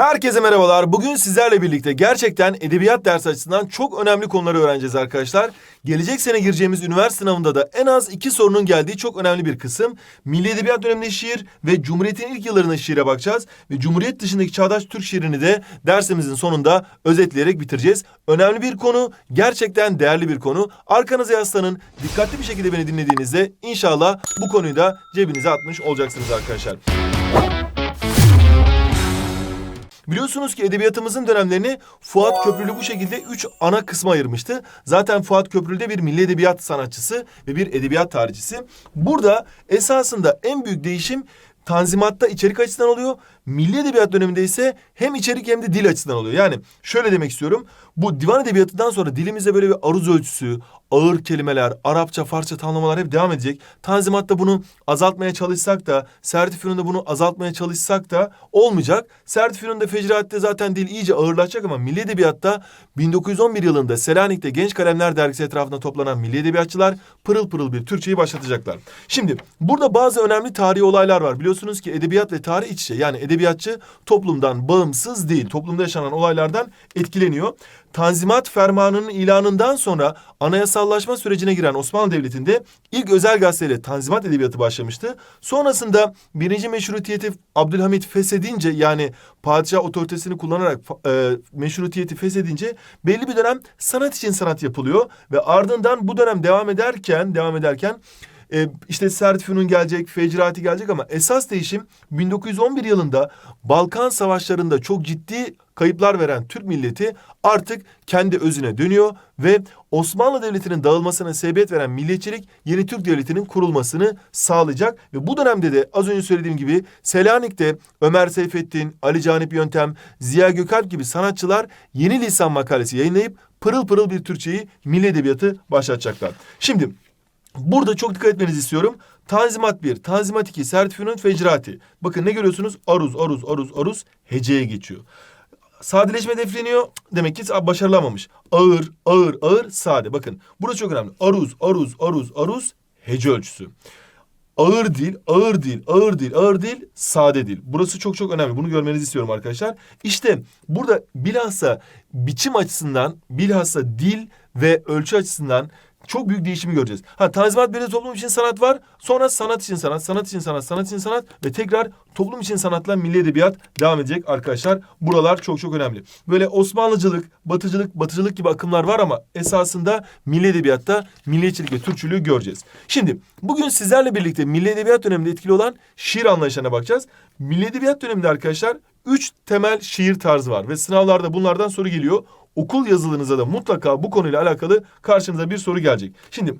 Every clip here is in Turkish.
Herkese merhabalar. Bugün sizlerle birlikte gerçekten edebiyat dersi açısından çok önemli konuları öğreneceğiz arkadaşlar. Gelecek sene gireceğimiz üniversite sınavında da en az iki sorunun geldiği çok önemli bir kısım. Milli Edebiyat döneminde şiir ve Cumhuriyet'in ilk yıllarında şiire bakacağız. Ve Cumhuriyet dışındaki çağdaş Türk şiirini de dersimizin sonunda özetleyerek bitireceğiz. Önemli bir konu, gerçekten değerli bir konu. Arkanıza yaslanın, dikkatli bir şekilde beni dinlediğinizde inşallah bu konuyu da cebinize atmış olacaksınız arkadaşlar. Biliyorsunuz ki edebiyatımızın dönemlerini Fuat Köprülü bu şekilde üç ana kısma ayırmıştı. Zaten Fuat Köprülü de bir milli edebiyat sanatçısı ve bir edebiyat tarihçisi. Burada esasında en büyük değişim Tanzimat'ta içerik açısından oluyor. Milli Edebiyat döneminde ise hem içerik hem de dil açısından oluyor. Yani şöyle demek istiyorum. Bu divan edebiyatından sonra dilimizde böyle bir aruz ölçüsü, ağır kelimeler, Arapça, Farsça tanımlamalar hep devam edecek. Tanzimat'ta bunu azaltmaya çalışsak da, Sertifü'nün bunu azaltmaya çalışsak da olmayacak. Sertifü'nün de Fecraat'te zaten dil iyice ağırlaşacak ama Milli Edebiyat'ta 1911 yılında Selanik'te Genç Kalemler Dergisi etrafında toplanan milli edebiyatçılar pırıl pırıl bir Türkçeyi başlatacaklar. Şimdi burada bazı önemli tarihi olaylar var. Biliyorsunuz ki edebiyat ve tarih iç içe. Yani edebiyatçı toplumdan bağımsız değil. Toplumda yaşanan olaylardan etkileniyor. Tanzimat Fermanı'nın ilanından sonra anayasallaşma sürecine giren Osmanlı Devleti'nde ilk özel gazeteyle Tanzimat Edebiyatı başlamıştı. Sonrasında birinci meşrutiyeti Abdülhamit feshedince yani padişah otoritesini kullanarak e, meşrutiyeti feshedince belli bir dönem sanat için sanat yapılıyor ve ardından bu dönem devam ederken devam ederken e, işte Sertfünun gelecek, Fecrati gelecek ama esas değişim 1911 yılında Balkan Savaşları'nda çok ciddi kayıplar veren Türk milleti artık kendi özüne dönüyor ve Osmanlı Devleti'nin dağılmasına sebebiyet veren milliyetçilik yeni Türk Devleti'nin kurulmasını sağlayacak ve bu dönemde de az önce söylediğim gibi Selanik'te Ömer Seyfettin, Ali Canip Yöntem, Ziya Gökalp gibi sanatçılar yeni lisan makalesi yayınlayıp pırıl pırıl bir Türkçeyi milli edebiyatı başlatacaklar. Şimdi Burada çok dikkat etmenizi istiyorum. Tanzimat 1, Tanzimat 2, Sertifü'nün fecrati. Bakın ne görüyorsunuz? Aruz, aruz, aruz, aruz heceye geçiyor. Sadeleşme hedefleniyor. Demek ki başarılamamış. Ağır, ağır, ağır, sade. Bakın burası çok önemli. Aruz, aruz, aruz, aruz hece ölçüsü. Ağır dil, ağır dil, ağır dil, ağır dil, sade dil. Burası çok çok önemli. Bunu görmenizi istiyorum arkadaşlar. İşte burada bilhassa biçim açısından, bilhassa dil ve ölçü açısından çok büyük değişimi göreceğiz. Ha Tanzimat Belediye toplum için sanat var. Sonra sanat için sanat, sanat için sanat, sanat için sanat ve tekrar toplum için sanatla milli edebiyat devam edecek arkadaşlar. Buralar çok çok önemli. Böyle Osmanlıcılık, Batıcılık, Batıcılık gibi akımlar var ama esasında milli edebiyatta milliyetçilik ve Türkçülüğü göreceğiz. Şimdi bugün sizlerle birlikte milli edebiyat döneminde etkili olan şiir anlayışlarına bakacağız. Milli edebiyat döneminde arkadaşlar üç temel şiir tarzı var ve sınavlarda bunlardan soru geliyor okul yazılınıza da mutlaka bu konuyla alakalı karşınıza bir soru gelecek. Şimdi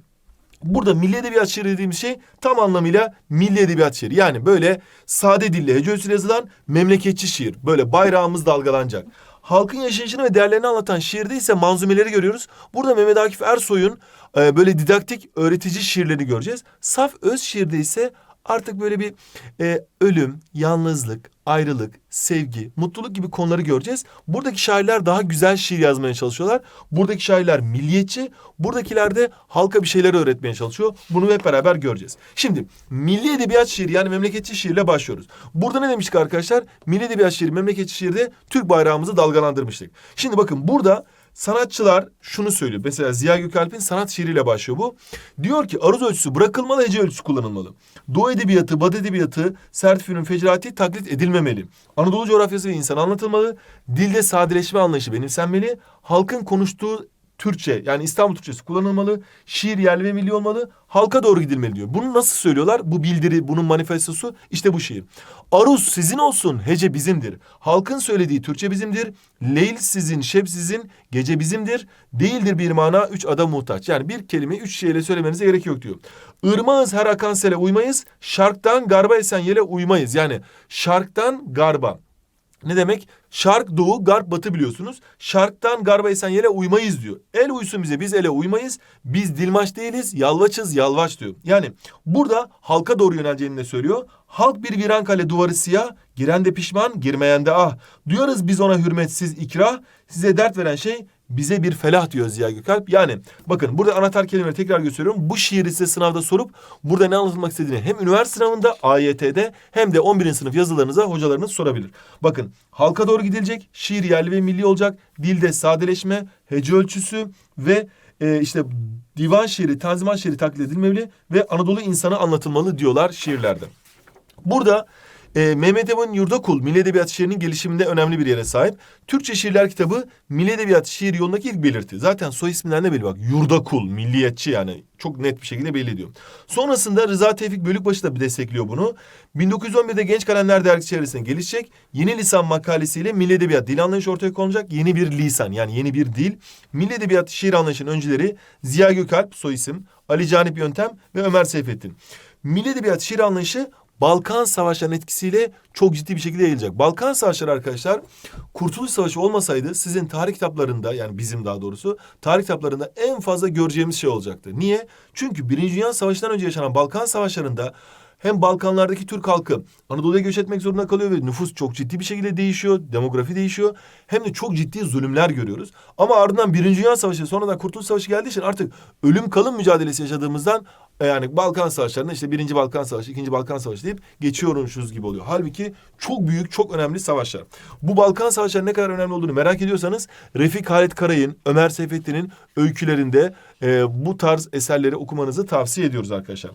Burada milli edebiyat şiiri dediğimiz şey tam anlamıyla milli edebiyat şiiri. Yani böyle sade dille hece ölçüsüyle yazılan memleketçi şiir. Böyle bayrağımız dalgalanacak. Halkın yaşayışını ve değerlerini anlatan şiirde ise manzumeleri görüyoruz. Burada Mehmet Akif Ersoy'un e, böyle didaktik öğretici şiirlerini göreceğiz. Saf öz şiirde ise artık böyle bir e, ölüm, yalnızlık, ayrılık, sevgi, mutluluk gibi konuları göreceğiz. Buradaki şairler daha güzel şiir yazmaya çalışıyorlar. Buradaki şairler milliyetçi, buradakiler de halka bir şeyler öğretmeye çalışıyor. Bunu hep beraber göreceğiz. Şimdi milli edebiyat şiiri yani memleketçi şiirle başlıyoruz. Burada ne demiştik arkadaşlar? Milli edebiyat şiiri, memleketçi şiirde Türk bayrağımızı dalgalandırmıştık. Şimdi bakın burada sanatçılar şunu söylüyor. Mesela Ziya Gökalp'in sanat şiiriyle başlıyor bu. Diyor ki aruz ölçüsü bırakılmalı, hece ölçüsü kullanılmalı. Doğu edebiyatı, Batı edebiyatı, Sertfü'nün fecrati taklit edilmemeli. Anadolu coğrafyası ve insan anlatılmalı. Dilde sadeleşme anlayışı benimsenmeli. Halkın konuştuğu Türkçe yani İstanbul Türkçesi kullanılmalı. Şiir yerli ve milli olmalı. Halka doğru gidilmeli diyor. Bunu nasıl söylüyorlar? Bu bildiri, bunun manifestosu işte bu şiir. Aruz sizin olsun, hece bizimdir. Halkın söylediği Türkçe bizimdir. Leyl sizin, şeb sizin, gece bizimdir. Değildir bir mana, üç adam muhtaç. Yani bir kelime üç şeyle söylemenize gerek yok diyor. Irmağız her akan sele uymayız. Şarktan garba esen yele uymayız. Yani şarktan garba. Ne demek? Şark doğu, garp batı biliyorsunuz. Şarktan garba esen yere uymayız diyor. El uysun bize, biz ele uymayız. Biz dilmaç değiliz, yalvaçız, yalvaç diyor. Yani burada halka doğru yöneleceğini de söylüyor. Halk bir viran kale duvarı siyah, giren de pişman, girmeyen de ah. Duyarız biz ona hürmetsiz ikrah. Size dert veren şey bize bir felah diyor Ziya Gökalp. Yani bakın burada anahtar kelimeleri tekrar gösteriyorum. Bu şiiri size sınavda sorup burada ne anlatılmak istediğini hem üniversite sınavında AYT'de hem de 11. sınıf yazılarınıza hocalarınız sorabilir. Bakın halka doğru gidilecek. Şiir yerli ve milli olacak. Dilde sadeleşme, hece ölçüsü ve e, işte divan şiiri, tanzimat şiiri taklit edilmeli ve Anadolu insanı anlatılmalı diyorlar şiirlerde. Burada e, Mehmet Emin Yurdakul Milli Edebiyat şiirinin gelişiminde önemli bir yere sahip. Türkçe şiirler kitabı Milli Edebiyat şiir yolundaki ilk belirti. Zaten soy isminden de belli bak. Yurdakul, milliyetçi yani çok net bir şekilde belli ediyor. Sonrasında Rıza Tevfik Bölükbaşı da bir destekliyor bunu. 1911'de Genç Kalemler Dergisi çevresine gelişecek. Yeni lisan makalesiyle Milli Edebiyat dil anlayışı ortaya konulacak. Yeni bir lisan yani yeni bir dil. Milli Edebiyat şiir anlayışının öncüleri Ziya Gökalp soy isim, Ali Canip Yöntem ve Ömer Seyfettin. Milli Edebiyat şiir anlayışı Balkan Savaşları'nın etkisiyle çok ciddi bir şekilde yayılacak. Balkan Savaşları arkadaşlar Kurtuluş Savaşı olmasaydı sizin tarih kitaplarında yani bizim daha doğrusu tarih kitaplarında en fazla göreceğimiz şey olacaktı. Niye? Çünkü Birinci Dünya Savaşı'ndan önce yaşanan Balkan Savaşları'nda hem Balkanlardaki Türk halkı Anadolu'ya göç etmek zorunda kalıyor ve nüfus çok ciddi bir şekilde değişiyor, demografi değişiyor. Hem de çok ciddi zulümler görüyoruz. Ama ardından Birinci Dünya Savaşı sonra da Kurtuluş Savaşı geldiği için artık ölüm kalım mücadelesi yaşadığımızdan yani Balkan Savaşları'nda işte birinci Balkan Savaşı, ikinci Balkan Savaşı deyip geçiyormuşuz gibi oluyor. Halbuki çok büyük, çok önemli savaşlar. Bu Balkan Savaşları ne kadar önemli olduğunu merak ediyorsanız Refik Halit Karay'ın, Ömer Seyfettin'in öykülerinde e, bu tarz eserleri okumanızı tavsiye ediyoruz arkadaşlar.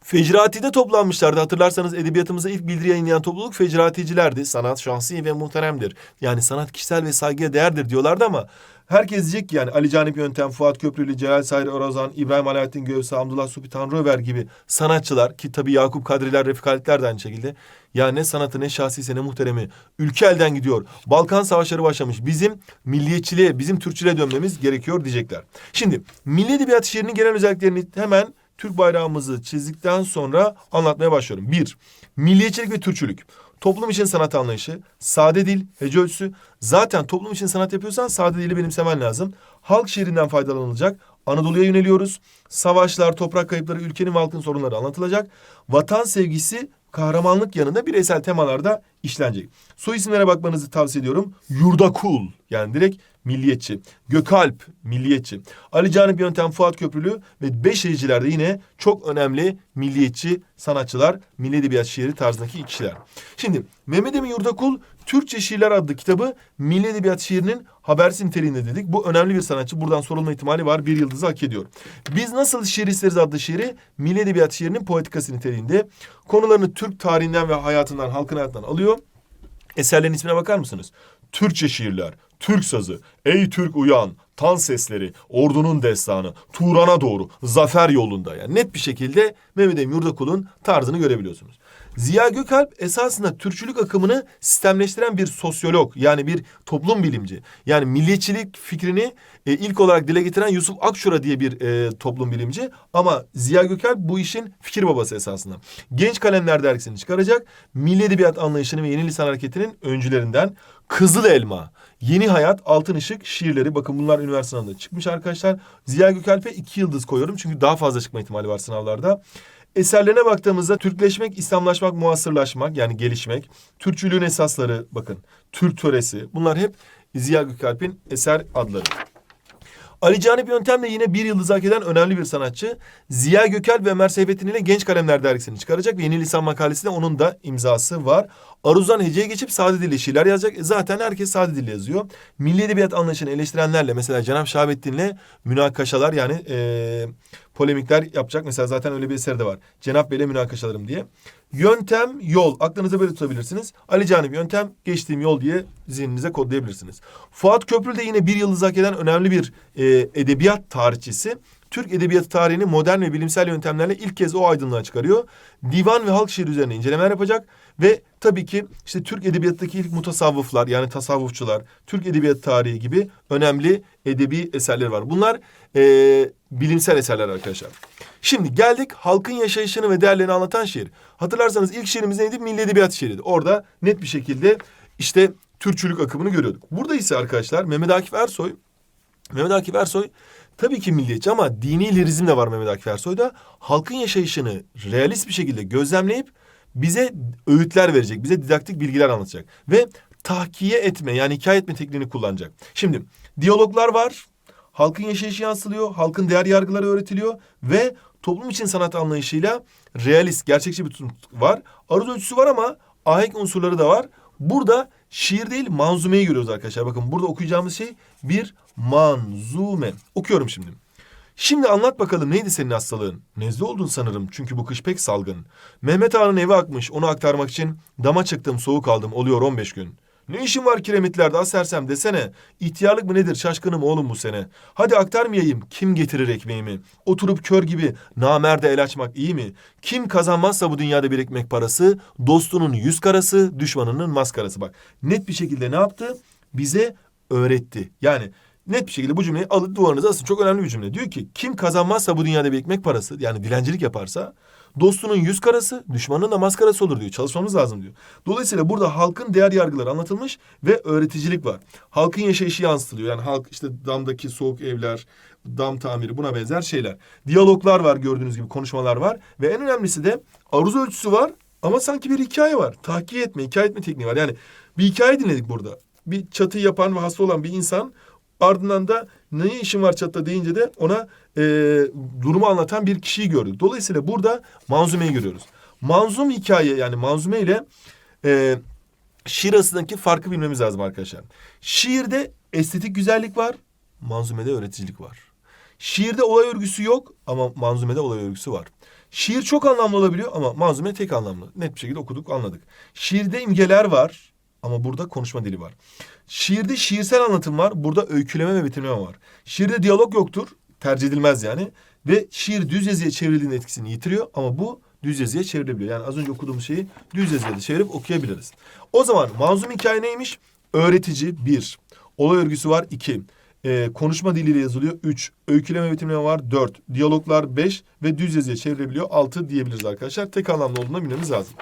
Fecrati'de toplanmışlardı. Hatırlarsanız edebiyatımıza ilk bildiri yayınlayan topluluk fecraticilerdi. Sanat şahsi ve muhteremdir. Yani sanat kişisel ve saygıya değerdir diyorlardı ama herkes diyecek ki yani Ali Canip Yöntem, Fuat Köprülü, Celal Sayır Orazan, İbrahim Alaaddin Göğse, Abdullah Supi Tanrıöver gibi sanatçılar ki tabii Yakup Kadriler, Refik Halitler de aynı şekilde. Ya ne sanatı ne şahsiyse ne muhteremi. Ülke elden gidiyor. Balkan savaşları başlamış. Bizim milliyetçiliğe, bizim Türkçülüğe dönmemiz gerekiyor diyecekler. Şimdi milli edebiyat şiirinin genel özelliklerini hemen Türk bayrağımızı çizdikten sonra anlatmaya başlıyorum. Bir, milliyetçilik ve Türkçülük. Toplum için sanat anlayışı, sade dil, hece ölçüsü. Zaten toplum için sanat yapıyorsan sade dili benimsemen lazım. Halk şiirinden faydalanılacak. Anadolu'ya yöneliyoruz. Savaşlar, toprak kayıpları, ülkenin ve halkın sorunları anlatılacak. Vatan sevgisi, kahramanlık yanında bireysel temalarda işlenecek. Soy isimlere bakmanızı tavsiye ediyorum. Yurdakul yani direkt milliyetçi. Gökalp milliyetçi. Ali Canip Yöntem, Fuat Köprülü ve Beşiriciler de yine çok önemli milliyetçi sanatçılar. Milli Edebiyat şiiri tarzındaki kişiler. Şimdi Mehmet Emin Yurdakul Türkçe Şiirler adlı kitabı Milli Edebiyat şiirinin habersi niteliğinde dedik. Bu önemli bir sanatçı. Buradan sorulma ihtimali var. Bir yıldızı hak ediyor. Biz Nasıl Şiir isteriz adlı şiiri Milli Edebiyat şiirinin poetikası niteliğinde. Konularını Türk tarihinden ve hayatından, halkın hayatından alıyor. Eserlerin ismine bakar mısınız? Türkçe şiirler, Türk sazı, ey Türk uyan, tan sesleri, ordunun destanı, Turan'a doğru, zafer yolunda. Yani net bir şekilde Mehmet Emin Yurdakul'un tarzını görebiliyorsunuz. Ziya Gökalp esasında Türkçülük akımını sistemleştiren bir sosyolog yani bir toplum bilimci. Yani milliyetçilik fikrini e, ilk olarak dile getiren Yusuf Akşura diye bir e, toplum bilimci. Ama Ziya Gökalp bu işin fikir babası esasında. Genç Kalemler dergisini çıkaracak. Milli Edebiyat anlayışının ve yeni lisan hareketinin öncülerinden Kızıl Elma, Yeni Hayat, Altın Işık şiirleri. Bakın bunlar üniversite sınavında çıkmış arkadaşlar. Ziya Gökalp'e iki yıldız koyuyorum çünkü daha fazla çıkma ihtimali var sınavlarda. Eserlerine baktığımızda Türkleşmek, İslamlaşmak, muasırlaşmak yani gelişmek, Türkçülüğün esasları bakın, Türk töresi bunlar hep Ziya Gökalp'in eser adları. Ali Canip Yöntem de yine bir yıldız hak eden önemli bir sanatçı. Ziya Gökalp ve Ömer Seyfettin ile Genç Kalemler dergisini çıkaracak ve yeni lisan makalesinde onun da imzası var. Aruz'dan heceye geçip sade dille şiirler yazacak. E zaten herkes sade dille yazıyor. Milli edebiyat anlayışını eleştirenlerle mesela Cenab Şahabettin'le münakaşalar yani e, polemikler yapacak. Mesela zaten öyle bir eseri de var. Cenap Bey'le münakaşalarım diye. Yöntem, yol. Aklınıza böyle tutabilirsiniz. Ali Canip yöntem, geçtiğim yol diye zihninize kodlayabilirsiniz. Fuat Köprülü de yine bir yıldız hak eden önemli bir e, edebiyat tarihçisi. Türk edebiyatı tarihini modern ve bilimsel yöntemlerle ilk kez o aydınlığa çıkarıyor. Divan ve halk şiir üzerine incelemeler yapacak ve tabii ki işte Türk edebiyattaki ilk mutasavvıflar yani tasavvufçular, Türk edebiyat tarihi gibi önemli edebi eserleri var. Bunlar e, bilimsel eserler arkadaşlar. Şimdi geldik halkın yaşayışını ve değerlerini anlatan şiir. Hatırlarsanız ilk şiirimiz neydi? Milli Edebiyat şiiriydi. Orada net bir şekilde işte Türkçülük akımını görüyorduk. Burada ise arkadaşlar Mehmet Akif Ersoy, Mehmet Akif Ersoy tabii ki milliyetçi ama dini lirizm de var Mehmet Akif Ersoy'da. Halkın yaşayışını realist bir şekilde gözlemleyip bize öğütler verecek, bize didaktik bilgiler anlatacak. Ve tahkiye etme yani hikaye etme tekniğini kullanacak. Şimdi diyaloglar var. Halkın yaşayışı yansıtılıyor. Halkın değer yargıları öğretiliyor ve toplum için sanat anlayışıyla realist, gerçekçi bir tutum var. Aruz ölçüsü var ama ahenk unsurları da var. Burada şiir değil manzumeyi görüyoruz arkadaşlar. Bakın burada okuyacağımız şey bir manzume. Okuyorum şimdi. Şimdi anlat bakalım neydi senin hastalığın? Nezle oldun sanırım çünkü bu kış pek salgın. Mehmet Ağa'nın evi akmış onu aktarmak için dama çıktım soğuk aldım oluyor 15 gün. Ne işin var kiremitlerde asersem desene. İhtiyarlık mı nedir şaşkınım oğlum bu sene. Hadi aktarmayayım kim getirir ekmeğimi. Oturup kör gibi namerde el açmak iyi mi? Kim kazanmazsa bu dünyada bir ekmek parası dostunun yüz karası düşmanının maskarası. Bak net bir şekilde ne yaptı? Bize öğretti. Yani net bir şekilde bu cümleyi alıp duvarınıza asın. Çok önemli bir cümle. Diyor ki kim kazanmazsa bu dünyada bir ekmek parası yani dilencilik yaparsa dostunun yüz karası düşmanının da maskarası olur diyor. Çalışmamız lazım diyor. Dolayısıyla burada halkın değer yargıları anlatılmış ve öğreticilik var. Halkın yaşayışı yansıtılıyor. Yani halk işte damdaki soğuk evler, dam tamiri buna benzer şeyler. Diyaloglar var gördüğünüz gibi konuşmalar var ve en önemlisi de aruz ölçüsü var ama sanki bir hikaye var. Tahkiye etme, hikaye etme tekniği var. Yani bir hikaye dinledik burada. Bir çatı yapan ve hasta olan bir insan Ardından da ne işin var çatıda deyince de ona e, durumu anlatan bir kişiyi gördük. Dolayısıyla burada manzumeyi görüyoruz. Manzum hikaye yani manzume ile e, şiir arasındaki farkı bilmemiz lazım arkadaşlar. Şiirde estetik güzellik var, manzumede öğreticilik var. Şiirde olay örgüsü yok ama manzumede olay örgüsü var. Şiir çok anlamlı olabiliyor ama manzume tek anlamlı. Net bir şekilde okuduk, anladık. Şiirde imgeler var ama burada konuşma dili var. Şiirde şiirsel anlatım var. Burada öyküleme ve betimleme var. Şiirde diyalog yoktur. Tercih edilmez yani. Ve şiir düz yazıya çevrildiğinde etkisini yitiriyor. Ama bu düz yazıya çevrilebiliyor. Yani az önce okuduğumuz şeyi düz yazıya da çevirip okuyabiliriz. O zaman manzum hikaye neymiş? Öğretici bir. Olay örgüsü var iki. Ee, konuşma diliyle yazılıyor üç. Öyküleme betimleme var dört. Diyaloglar beş ve düz yazıya çevrilebiliyor altı diyebiliriz arkadaşlar. Tek anlamlı olduğunu bilmemiz lazım.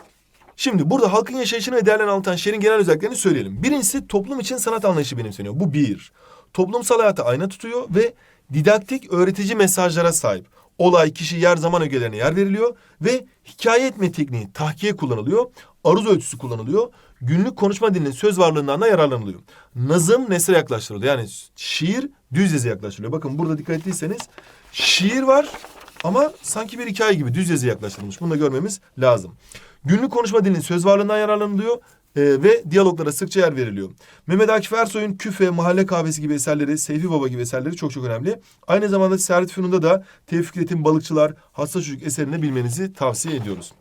Şimdi burada halkın yaşayışını ve değerlerini anlatan şiirin genel özelliklerini söyleyelim. Birincisi toplum için sanat anlayışı benimseniyor. Bu bir. Toplumsal hayatı ayna tutuyor ve didaktik öğretici mesajlara sahip. Olay, kişi, yer, zaman ögelerine yer veriliyor ve hikaye etme tekniği, tahkiye kullanılıyor. Aruz ölçüsü kullanılıyor. Günlük konuşma dilinin söz varlığından da yararlanılıyor. Nazım nesre yaklaştırılıyor. Yani şiir düz yazı yaklaştırılıyor. Bakın burada dikkat ettiyseniz şiir var ama sanki bir hikaye gibi düz yazı yaklaştırılmış. Bunu da görmemiz lazım. Günlük konuşma dilinin söz varlığından yararlanılıyor e, ve diyaloglara sıkça yer veriliyor. Mehmet Akif Ersoy'un Küfe, Mahalle Kahvesi gibi eserleri, Seyfi Baba gibi eserleri çok çok önemli. Aynı zamanda Servet Fünun'da da Tevfik Balıkçılar, Hasta Çocuk eserini bilmenizi tavsiye ediyoruz.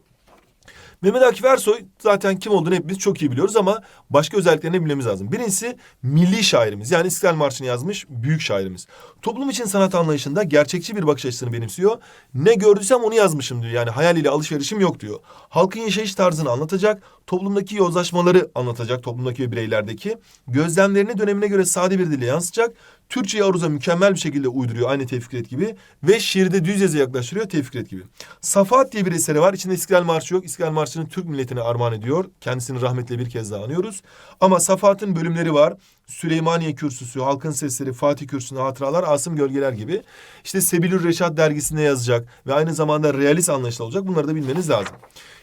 Mehmet Akif Ersoy zaten kim olduğunu hepimiz çok iyi biliyoruz ama başka özelliklerini bilmemiz lazım. Birincisi milli şairimiz yani İstiklal Marşı'nı yazmış büyük şairimiz. Toplum için sanat anlayışında gerçekçi bir bakış açısını benimsiyor. Ne gördüysem onu yazmışım diyor yani hayal ile alışverişim yok diyor. Halkın yaşayış tarzını anlatacak, toplumdaki yozlaşmaları anlatacak toplumdaki bireylerdeki. Gözlemlerini dönemine göre sade bir dille yansıtacak. Türkçeyi aruza mükemmel bir şekilde uyduruyor aynı Tevfikret gibi. Ve şiirde düz yazı yaklaştırıyor Tevfikret gibi. Safahat diye bir eseri var. İçinde İstiklal Marşı yok. İstiklal Marşı'nı Türk milletine armağan ediyor. Kendisini rahmetle bir kez daha anıyoruz. Ama Safahat'ın bölümleri var. Süleymaniye Kürsüsü, Halkın Sesleri, Fatih Kürsüsü, Hatıralar, Asım Gölgeler gibi. İşte Sebilür Reşat dergisinde yazacak ve aynı zamanda realist anlayışlı olacak. Bunları da bilmeniz lazım.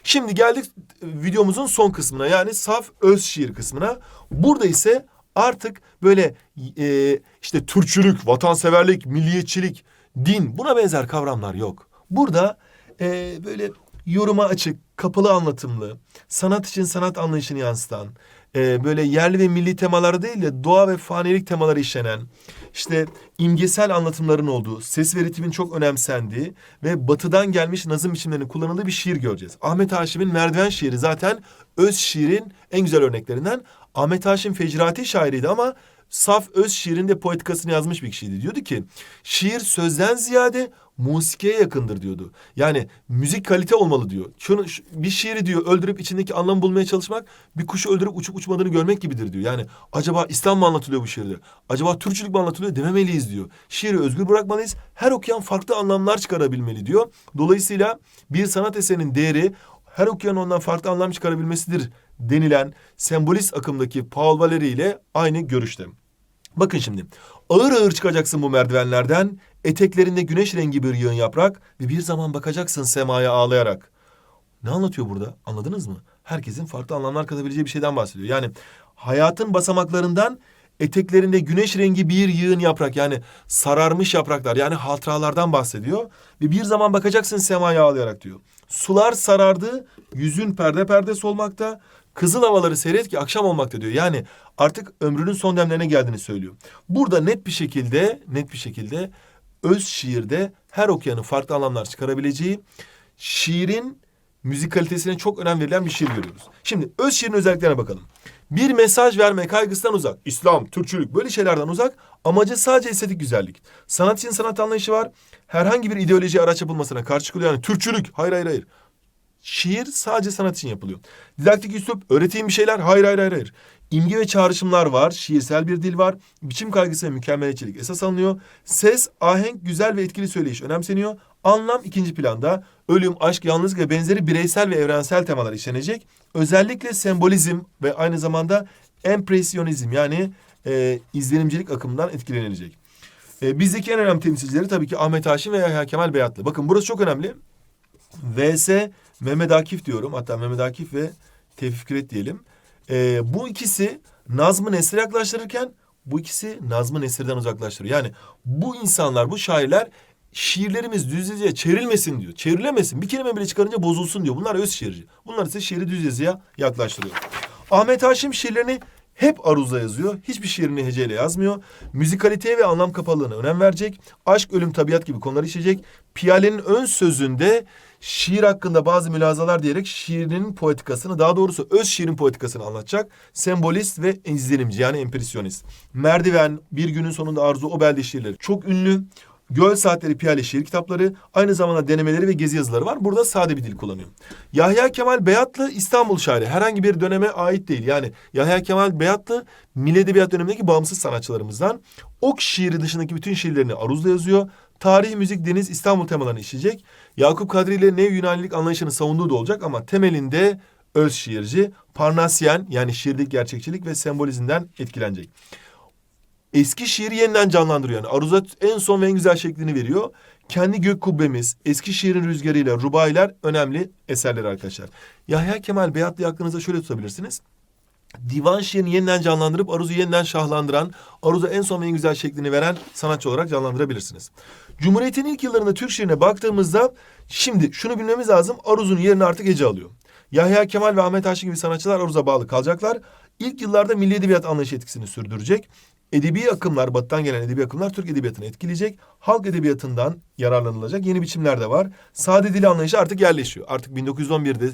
Şimdi geldik videomuzun son kısmına yani saf öz şiir kısmına. Burada ise artık böyle e, işte Türkçülük, vatanseverlik, milliyetçilik, din buna benzer kavramlar yok. Burada e, böyle yoruma açık, kapalı anlatımlı, sanat için sanat anlayışını yansıtan, e, böyle yerli ve milli temalar değil de doğa ve fanilik temaları işlenen, işte imgesel anlatımların olduğu, ses ve ritmin çok önemsendiği ve batıdan gelmiş nazım biçimlerinin kullanıldığı bir şiir göreceğiz. Ahmet Haşim'in Merdiven şiiri zaten öz şiirin en güzel örneklerinden. Ahmet Haşim fecrati şairiydi ama saf öz şiirinde poetikasını yazmış bir kişiydi. Diyordu ki şiir sözden ziyade musikiye yakındır diyordu. Yani müzik kalite olmalı diyor. Şunu şu- bir şiiri diyor öldürüp içindeki anlam bulmaya çalışmak bir kuşu öldürüp uçup uçmadığını görmek gibidir diyor. Yani acaba İslam mı anlatılıyor bu şiirde? Acaba Türkçülük mü anlatılıyor dememeliyiz diyor. Şiiri özgür bırakmalıyız. Her okuyan farklı anlamlar çıkarabilmeli diyor. Dolayısıyla bir sanat eserinin değeri her okuyan ondan farklı anlam çıkarabilmesidir denilen sembolist akımdaki Paul Valéry ile aynı görüşte. Bakın şimdi. Ağır ağır çıkacaksın bu merdivenlerden. Eteklerinde güneş rengi bir yığın yaprak ve bir zaman bakacaksın semaya ağlayarak. Ne anlatıyor burada? Anladınız mı? Herkesin farklı anlamlar katabileceği bir şeyden bahsediyor. Yani hayatın basamaklarından eteklerinde güneş rengi bir yığın yaprak yani sararmış yapraklar yani hatıralardan bahsediyor. Ve bir zaman bakacaksın semaya ağlayarak diyor. Sular sarardı, yüzün perde perde solmakta, kızıl havaları seyret ki akşam olmakta diyor. Yani artık ömrünün son demlerine geldiğini söylüyor. Burada net bir şekilde, net bir şekilde öz şiirde her okuyanın farklı anlamlar çıkarabileceği, şiirin müzikalitesine çok önem verilen bir şiir görüyoruz. Şimdi öz şiirin özelliklerine bakalım. Bir mesaj verme kaygısından uzak. İslam, Türkçülük böyle şeylerden uzak. Amacı sadece estetik güzellik. Sanat için sanat anlayışı var. Herhangi bir ideoloji araç yapılmasına karşı çıkılıyor. Yani Türkçülük. Hayır hayır hayır. Şiir sadece sanat için yapılıyor. Didaktik üslup, öğreteyim bir şeyler. Hayır hayır hayır hayır. İmge ve çağrışımlar var. Şiirsel bir dil var. Biçim kaygısı ve mükemmeliyetçilik esas alınıyor. Ses, ahenk, güzel ve etkili söyleyiş önemseniyor. Anlam ikinci planda. Ölüm, aşk, yalnızlık ve benzeri bireysel ve evrensel temalar işlenecek. Özellikle sembolizm ve aynı zamanda empresyonizm yani e, izlenimcilik akımından etkilenilecek. E, bizdeki en önemli temsilcileri tabii ki Ahmet Haşim ve Yahya Kemal Beyatlı. Bakın burası çok önemli. VS Mehmet Akif diyorum. Hatta Mehmet Akif ve Tevfik Fikret diyelim. Ee, bu ikisi Nazım-ı Nesir'e yaklaştırırken bu ikisi Nazım-ı Nesir'den uzaklaştırıyor. Yani bu insanlar, bu şairler şiirlerimiz düz yazıya çevrilmesin diyor. Çevrilemesin. Bir kelime bile çıkarınca bozulsun diyor. Bunlar öz şiirci. Bunlar ise şiiri düz yazıya yaklaştırıyor. Ahmet Haşim şiirlerini hep aruzla yazıyor. Hiçbir şiirini heceyle yazmıyor. Müzikaliteye ve anlam kapalılığına önem verecek. Aşk, ölüm, tabiat gibi konular işleyecek. Piyale'nin ön sözünde şiir hakkında bazı mülazalar diyerek şiirinin poetikasını daha doğrusu öz şiirin poetikasını anlatacak. Sembolist ve izlenimci yani empresyonist. Merdiven, Bir Günün Sonunda Arzu, o belde şiirleri çok ünlü. Göl Saatleri Piyale şiir kitapları, aynı zamanda denemeleri ve gezi yazıları var. Burada sade bir dil kullanıyor. Yahya Kemal Beyatlı İstanbul şairi. Herhangi bir döneme ait değil. Yani Yahya Kemal Beyatlı Milli Edebiyat dönemindeki bağımsız sanatçılarımızdan. Ok şiiri dışındaki bütün şiirlerini aruzla yazıyor. Tarih, müzik, deniz, İstanbul temalarını işleyecek. Yakup Kadri ile Nev Yunanilik anlayışını savunduğu da olacak ama temelinde öz şiirci, Parnasyen yani şiirdeki gerçekçilik ve sembolizmden etkilenecek eski şiiri yeniden canlandırıyor. Yani Aruzat en son ve en güzel şeklini veriyor. Kendi gök kubbemiz, eski şiirin rüzgarıyla Rubailer önemli eserler arkadaşlar. Yahya Kemal Beyatlı'yı aklınızda şöyle tutabilirsiniz. Divan şiirini yeniden canlandırıp Aruz'u yeniden şahlandıran, Aruz'a en son ve en güzel şeklini veren sanatçı olarak canlandırabilirsiniz. Cumhuriyet'in ilk yıllarında Türk şiirine baktığımızda şimdi şunu bilmemiz lazım. Aruz'un yerini artık Ece alıyor. Yahya Kemal ve Ahmet Haşim gibi sanatçılar Aruz'a bağlı kalacaklar. İlk yıllarda milli edebiyat anlayışı etkisini sürdürecek. Edebi akımlar, batıdan gelen edebi akımlar Türk edebiyatını etkileyecek. Halk edebiyatından yararlanılacak yeni biçimler de var. Sade dil anlayışı artık yerleşiyor. Artık 1911'de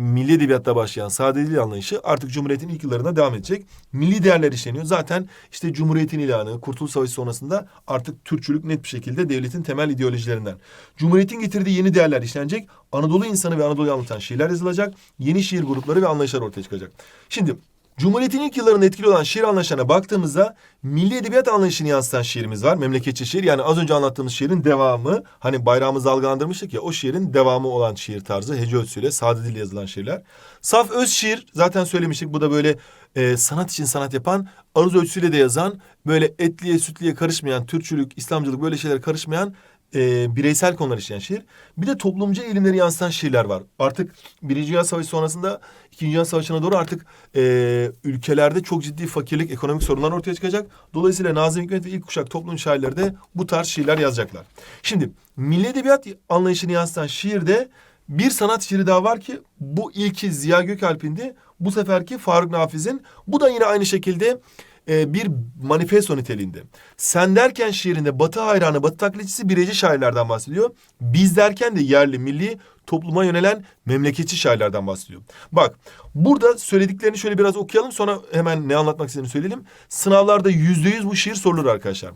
milli edebiyatta başlayan sade dil anlayışı artık Cumhuriyet'in ilk yıllarında devam edecek. Milli değerler işleniyor. Zaten işte Cumhuriyet'in ilanı, Kurtuluş Savaşı sonrasında artık Türkçülük net bir şekilde devletin temel ideolojilerinden. Cumhuriyet'in getirdiği yeni değerler işlenecek. Anadolu insanı ve Anadolu'yu anlatan şiirler yazılacak. Yeni şiir grupları ve anlayışlar ortaya çıkacak. Şimdi Cumhuriyet'in ilk yıllarında etkili olan şiir anlayışlarına baktığımızda milli edebiyat anlayışını yansıtan şiirimiz var. Memleketçi şiir yani az önce anlattığımız şiirin devamı. Hani bayrağımızı dalgalandırmıştık ya o şiirin devamı olan şiir tarzı. Hece ölçüsüyle sade dil yazılan şiirler. Saf öz şiir zaten söylemiştik. Bu da böyle e, sanat için sanat yapan, aruz ölçüsüyle de yazan, böyle etliye sütliye karışmayan, Türkçülük, İslamcılık böyle şeyler karışmayan e, bireysel konular işleyen şiir. Bir de toplumcu eğilimleri yansıtan şiirler var. Artık Birinci Dünya Savaşı sonrasında İkinci Dünya Savaşı'na doğru artık e, ülkelerde çok ciddi fakirlik, ekonomik sorunlar ortaya çıkacak. Dolayısıyla Nazım Hikmet ve ilk kuşak toplum şairleri de bu tarz şiirler yazacaklar. Şimdi milli edebiyat anlayışını yansıtan şiirde bir sanat şiiri daha var ki bu ilki Ziya Gökalp'indi. Bu seferki Faruk Nafiz'in. Bu da yine aynı şekilde e, bir manifesto niteliğinde. Sen derken şiirinde Batı hayranı, Batı taklitçisi bireyci şairlerden bahsediyor. Biz derken de yerli, milli, topluma yönelen memleketçi şairlerden bahsediyor. Bak burada söylediklerini şöyle biraz okuyalım sonra hemen ne anlatmak istediğini söyleyelim. Sınavlarda yüzde yüz bu şiir sorulur arkadaşlar.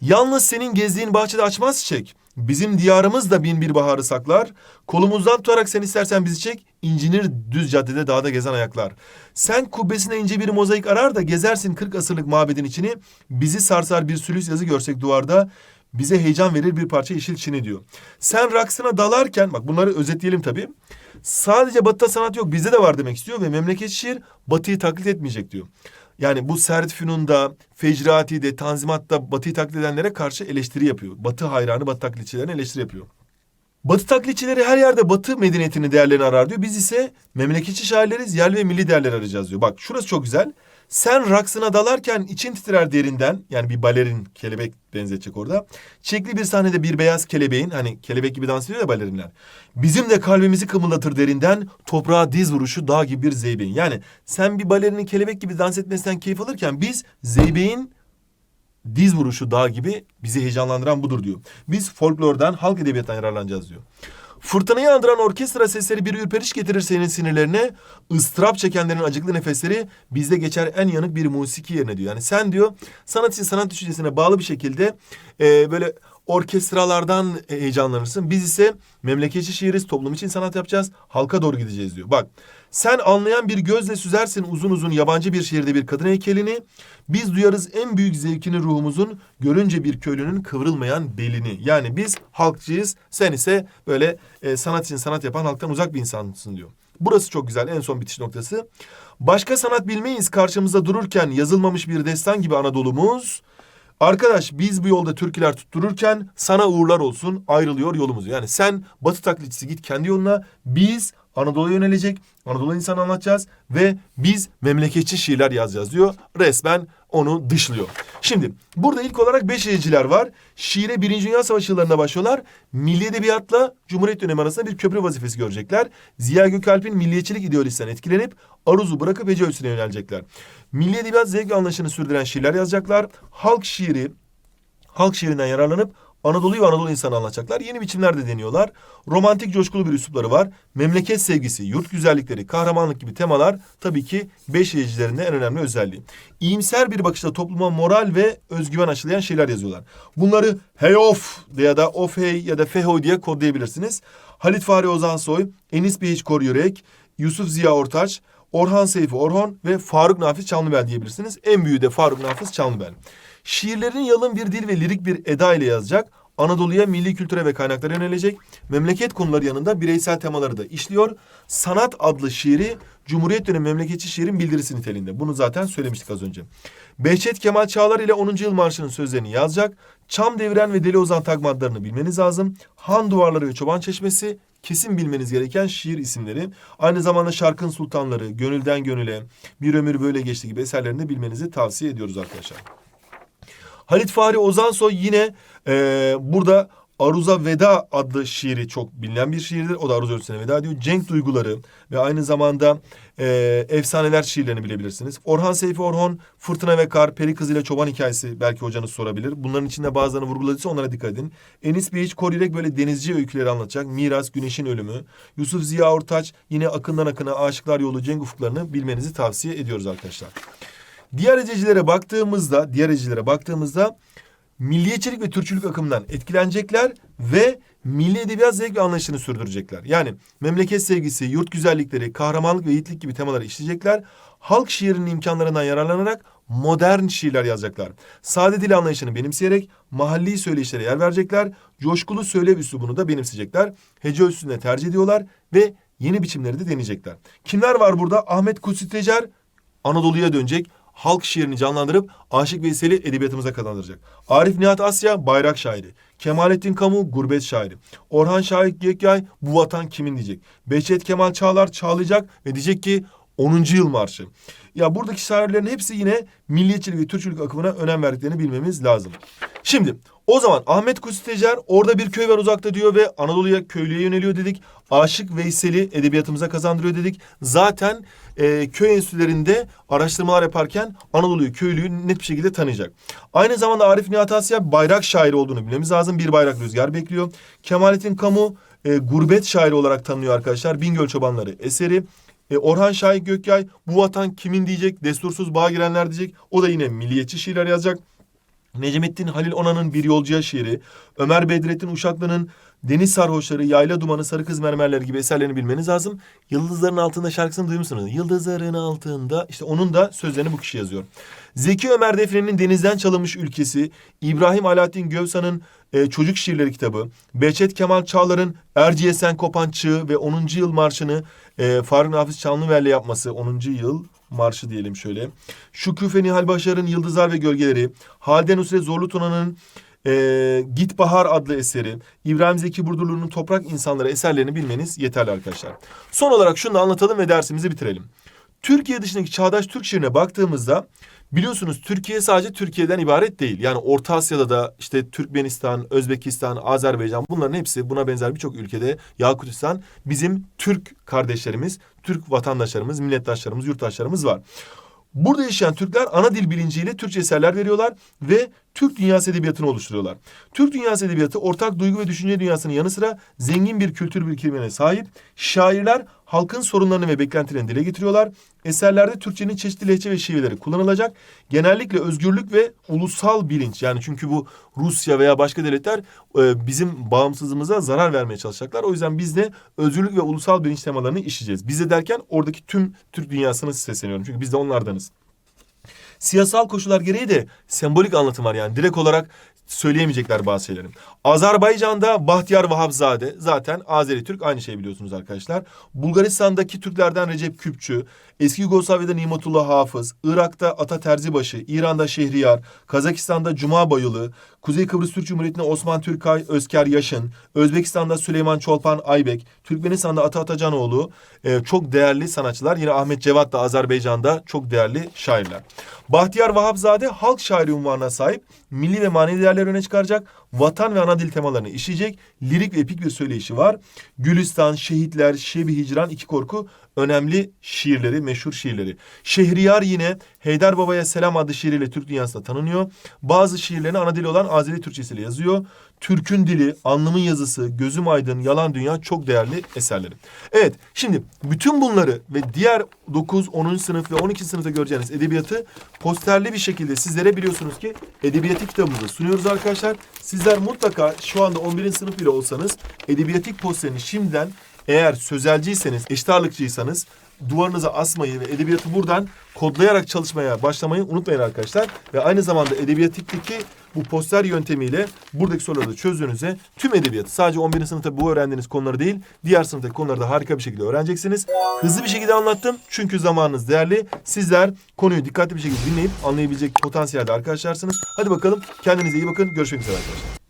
Yalnız senin gezdiğin bahçede açmaz çiçek. Bizim diyarımız da bin bir baharı saklar. Kolumuzdan tutarak sen istersen bizi çek. İncinir düz caddede dağda gezen ayaklar. Sen kubbesine ince bir mozaik arar da gezersin kırk asırlık mabedin içini. Bizi sarsar bir sülüs yazı görsek duvarda. Bize heyecan verir bir parça yeşil çini diyor. Sen raksına dalarken bak bunları özetleyelim tabii. Sadece batıda sanat yok bizde de var demek istiyor ve memleket şiir batıyı taklit etmeyecek diyor. Yani bu Sert Fünun'da, Fecrati'de, Tanzimat'ta Batı'yı taklit edenlere karşı eleştiri yapıyor. Batı hayranı, Batı taklitçilerine eleştiri yapıyor. Batı taklitçileri her yerde Batı medeniyetini değerlerini arar diyor. Biz ise memleketçi şairleriz, yerli ve milli değerler arayacağız diyor. Bak şurası çok güzel. Sen raksına dalarken için titrer derinden yani bir balerin kelebek benzetecek orada. Çekli bir sahnede bir beyaz kelebeğin hani kelebek gibi dans ediyor ya balerinler. Bizim de kalbimizi kımıldatır derinden toprağa diz vuruşu dağ gibi bir zeybeğin. Yani sen bir balerinin kelebek gibi dans etmesinden keyif alırken biz zeybeğin diz vuruşu dağ gibi bizi heyecanlandıran budur diyor. Biz folklordan, halk edebiyatından yararlanacağız diyor. Fırtınayı andıran orkestra sesleri bir ürperiş getirir senin sinirlerine. ıstırap çekenlerin acıklı nefesleri bizde geçer en yanık bir musiki yerine diyor. Yani sen diyor sanat için sanat düşüncesine bağlı bir şekilde e, böyle orkestralardan heyecanlanırsın. Biz ise memleketçi şiiriz, toplum için sanat yapacağız, halka doğru gideceğiz diyor. Bak sen anlayan bir gözle süzersin uzun uzun yabancı bir şehirde bir kadın heykelini. Biz duyarız en büyük zevkini ruhumuzun görünce bir köylünün kıvrılmayan belini. Yani biz halkçıyız, sen ise böyle e, sanat için sanat yapan halktan uzak bir insansın diyor. Burası çok güzel en son bitiş noktası. Başka sanat bilmeyiz karşımızda dururken yazılmamış bir destan gibi Anadolu'muz. Arkadaş biz bu yolda türküler tuttururken sana uğurlar olsun ayrılıyor yolumuz. Yani sen batı taklitçisi git kendi yoluna biz Anadolu'ya yönelecek Anadolu insanı anlatacağız ve biz memleketçi şiirler yazacağız diyor. Resmen onu dışlıyor. Şimdi burada ilk olarak beş Beşiriciler var. Şiire Birinci Dünya Savaşı yıllarında başlıyorlar. Milli Edebiyatla Cumhuriyet dönemi arasında bir köprü vazifesi görecekler. Ziya Gökalp'in milliyetçilik ideolojisinden etkilenip Aruz'u bırakıp Hece Ölçüsü'ne yönelecekler. Milli Edebiyat zevk anlayışını sürdüren şiirler yazacaklar. Halk şiiri, halk şiirinden yararlanıp Anadolu'yu Anadolu insanı anlatacaklar. Yeni biçimler de deniyorlar. Romantik coşkulu bir üslupları var. Memleket sevgisi, yurt güzellikleri, kahramanlık gibi temalar tabii ki beş en önemli özelliği. İyimser bir bakışla topluma moral ve özgüven aşılayan şeyler yazıyorlar. Bunları hey of ya da of hey ya da fehoy diye kodlayabilirsiniz. Halit Fahri Ozansoy, Enis Behiç Kor Yusuf Ziya Ortaç, Orhan Seyfi Orhon ve Faruk Nafiz Çamlıbel diyebilirsiniz. En büyüğü de Faruk Nafiz Çamlıbel. Şiirlerini yalın bir dil ve lirik bir eda ile yazacak. Anadolu'ya milli kültüre ve kaynaklara yönelecek. Memleket konuları yanında bireysel temaları da işliyor. Sanat adlı şiiri Cumhuriyet dönemi memleketçi şiirin bildirisi niteliğinde. Bunu zaten söylemiştik az önce. Behçet Kemal Çağlar ile 10. Yıl Marşı'nın sözlerini yazacak. Çam Deviren ve Deli Ozan tagmadlarını bilmeniz lazım. Han Duvarları ve Çoban Çeşmesi kesin bilmeniz gereken şiir isimleri. Aynı zamanda Şarkın Sultanları, Gönülden Gönüle, Bir Ömür Böyle Geçti gibi eserlerini bilmenizi tavsiye ediyoruz arkadaşlar. Halit Fahri Ozansoy yine e, burada Aruz'a Veda adlı şiiri çok bilinen bir şiirdir. O da Aruz ölçüsüne veda diyor. Cenk duyguları ve aynı zamanda e, efsaneler şiirlerini bilebilirsiniz. Orhan Seyfi Orhon, Fırtına ve Kar, Peri Kızı ile Çoban hikayesi belki hocanız sorabilir. Bunların içinde bazılarını vurguladıysa onlara dikkat edin. Enis Beyiç Korilek böyle denizci öyküleri anlatacak. Miras, Güneşin Ölümü. Yusuf Ziya Ortaç yine akından akına Aşıklar Yolu Cenk Ufuklarını bilmenizi tavsiye ediyoruz arkadaşlar. Diğer ececilere baktığımızda, diğer ececilere baktığımızda milliyetçilik ve Türkçülük akımından etkilenecekler ve milli edebiyat zevk ve anlayışını sürdürecekler. Yani memleket sevgisi, yurt güzellikleri, kahramanlık ve yiğitlik gibi temaları işleyecekler. Halk şiirinin imkanlarından yararlanarak modern şiirler yazacaklar. Sade dil anlayışını benimseyerek mahalli söyleyişlere yer verecekler. Coşkulu söylev üslubunu da benimseyecekler. Hece üstünde tercih ediyorlar ve yeni biçimleri de deneyecekler. Kimler var burada? Ahmet Kutsi Tecer Anadolu'ya dönecek halk şiirini canlandırıp Aşık Veysel'i edebiyatımıza kazandıracak. Arif Nihat Asya bayrak şairi. Kemalettin Kamu gurbet şairi. Orhan Şahik Gökyay bu vatan kimin diyecek. Behçet Kemal Çağlar çağlayacak ve diyecek ki 10. yıl marşı. Ya buradaki şairlerin hepsi yine milliyetçilik ve Türkçülük akımına önem verdiklerini bilmemiz lazım. Şimdi o zaman Ahmet Kutsi Tecer orada bir köy var uzakta diyor ve Anadolu'ya köylüye yöneliyor dedik. Aşık Veysel'i edebiyatımıza kazandırıyor dedik. Zaten e, köy enstitülerinde araştırmalar yaparken Anadolu'yu, köylüyü net bir şekilde tanıyacak. Aynı zamanda Arif Nihat Asya bayrak şairi olduğunu bilmemiz lazım. Bir bayrak rüzgar bekliyor. Kemalettin Kamu e, gurbet şairi olarak tanınıyor arkadaşlar. Bingöl Çobanları eseri. E, Orhan Şahik Gökyay bu vatan kimin diyecek, destursuz bağa girenler diyecek. O da yine milliyetçi şiirler yazacak. Necmettin Halil Onan'ın Bir Yolcuya şiiri, Ömer Bedrettin Uşaklı'nın Deniz Sarhoşları, Yayla Dumanı, Sarı Kız Mermerleri gibi eserlerini bilmeniz lazım. Yıldızların altında şarkısını duymuşsunuz. Yıldızların altında işte onun da sözlerini bu kişi yazıyor. Zeki Ömer Defne'nin Denizden Çalınmış Ülkesi, İbrahim Alaaddin Gövsan'ın e, Çocuk Şiirleri kitabı, Behçet Kemal Çağlar'ın Erciyesen Kopan Çığ ve 10. Yıl Marşı'nı e, Faruk Nafiz Çanlıver'le yapması 10. yıl marşı diyelim şöyle. Şükrü Feni Halbaşar'ın Yıldızlar ve Gölgeleri, Halide Nusret Zorlu Tuna'nın e, Git Bahar adlı eseri, İbrahim Zeki Burdurlu'nun Toprak İnsanları eserlerini bilmeniz yeterli arkadaşlar. Son olarak şunu da anlatalım ve dersimizi bitirelim. Türkiye dışındaki çağdaş Türk şiirine baktığımızda biliyorsunuz Türkiye sadece Türkiye'den ibaret değil. Yani Orta Asya'da da işte Türkmenistan, Özbekistan, Azerbaycan bunların hepsi buna benzer birçok ülkede Yakutistan bizim Türk kardeşlerimiz, Türk vatandaşlarımız, millettaşlarımız, yurttaşlarımız var. Burada yaşayan Türkler ana dil bilinciyle Türkçe eserler veriyorlar ve Türk dünyası edebiyatını oluşturuyorlar. Türk dünyası edebiyatı ortak duygu ve düşünce dünyasının yanı sıra zengin bir kültür birikimine sahip. Şairler halkın sorunlarını ve beklentilerini dile getiriyorlar. Eserlerde Türkçenin çeşitli lehçe ve şiveleri kullanılacak. Genellikle özgürlük ve ulusal bilinç yani çünkü bu Rusya veya başka devletler e, bizim bağımsızlığımıza zarar vermeye çalışacaklar. O yüzden biz de özgürlük ve ulusal bilinç temalarını işleyeceğiz. Biz de derken oradaki tüm Türk dünyasını sesleniyorum. Çünkü biz de onlardanız. Siyasal koşullar gereği de sembolik anlatım var yani direkt olarak söyleyemeyecekler bazı şeyleri. Azerbaycan'da Bahtiyar Vahapzade zaten Azeri Türk aynı şey biliyorsunuz arkadaşlar. Bulgaristan'daki Türklerden Recep Küpçü, eski Yugoslavya'da Nimetullah Hafız, Irak'ta Ata Terzibaşı, İran'da Şehriyar, Kazakistan'da Cuma Bayılı, Kuzey Kıbrıs Türk Cumhuriyeti'nde Osman Türkay, Özker Yaşın, Özbekistan'da Süleyman Çolpan Aybek, Türkmenistan'da Ata Atacanoğlu e, çok değerli sanatçılar. Yine Ahmet Cevat da Azerbaycan'da çok değerli şairler. Bahtiyar Vahapzade halk şairi unvanına sahip, milli ve manevi değerleri öne çıkaracak, vatan ve ana dil temalarını işleyecek, lirik ve epik bir söyleyişi var. Gülistan, Şehitler, Şebi Hicran, İki Korku önemli şiirleri, meşhur şiirleri. Şehriyar yine Heydar Baba'ya Selam adlı şiiriyle Türk dünyasında tanınıyor. Bazı şiirlerini ana dili olan Azeri Türkçesiyle yazıyor. Türk'ün dili, anlamın yazısı, gözüm aydın, yalan dünya çok değerli eserleri. Evet, şimdi bütün bunları ve diğer 9, 10. sınıf ve 12. sınıfta göreceğiniz edebiyatı posterli bir şekilde sizlere biliyorsunuz ki edebiyatı kitabımızı sunuyoruz arkadaşlar. Sizler mutlaka şu anda 11. sınıf bile olsanız edebiyatik posterini şimdiden eğer sözelciyseniz, eşit ağırlıkçıysanız duvarınıza asmayı ve edebiyatı buradan kodlayarak çalışmaya başlamayı unutmayın arkadaşlar. Ve aynı zamanda edebiyatikteki bu poster yöntemiyle buradaki soruları da çözdüğünüzde tüm edebiyatı sadece 11. sınıfta bu öğrendiğiniz konuları değil diğer sınıftaki konuları da harika bir şekilde öğreneceksiniz. Hızlı bir şekilde anlattım çünkü zamanınız değerli. Sizler konuyu dikkatli bir şekilde dinleyip anlayabilecek potansiyelde arkadaşlarsınız. Hadi bakalım kendinize iyi bakın. Görüşmek üzere arkadaşlar.